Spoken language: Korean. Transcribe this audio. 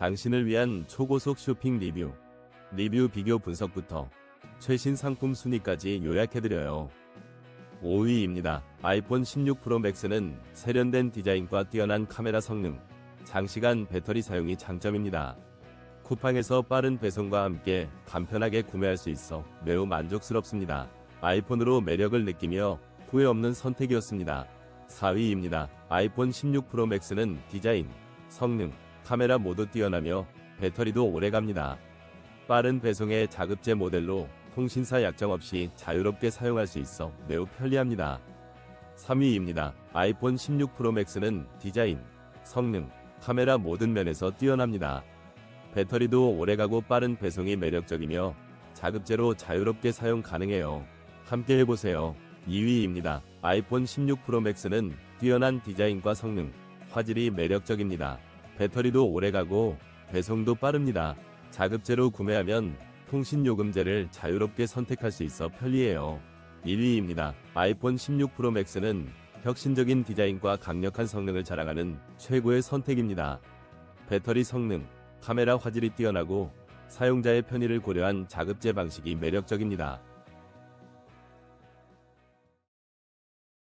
당신을 위한 초고속 쇼핑 리뷰, 리뷰 비교 분석부터 최신 상품 순위까지 요약해드려요. 5위입니다. 아이폰 16 프로 맥스는 세련된 디자인과 뛰어난 카메라 성능, 장시간 배터리 사용이 장점입니다. 쿠팡에서 빠른 배송과 함께 간편하게 구매할 수 있어 매우 만족스럽습니다. 아이폰으로 매력을 느끼며 후회 없는 선택이었습니다. 4위입니다. 아이폰 16 프로 맥스는 디자인, 성능, 카메라 모두 뛰어나며 배터리도 오래갑니다. 빠른 배송의 자급제 모델로 통신사 약정 없이 자유롭게 사용할 수 있어 매우 편리합니다. 3위입니다. 아이폰 16 프로 맥스는 디자인, 성능, 카메라 모든 면에서 뛰어납니다. 배터리도 오래가고 빠른 배송이 매력적이며 자급제로 자유롭게 사용 가능해요. 함께 해보세요. 2위입니다. 아이폰 16 프로 맥스는 뛰어난 디자인과 성능, 화질이 매력적입니다. 배터리도 오래가고 배송도 빠릅니다. 자급제로 구매하면 통신요금제를 자유롭게 선택할 수 있어 편리해요. 1위입니다. 아이폰 16 프로 맥스는 혁신적인 디자인과 강력한 성능을 자랑하는 최고의 선택입니다. 배터리 성능, 카메라 화질이 뛰어나고 사용자의 편의를 고려한 자급제 방식이 매력적입니다.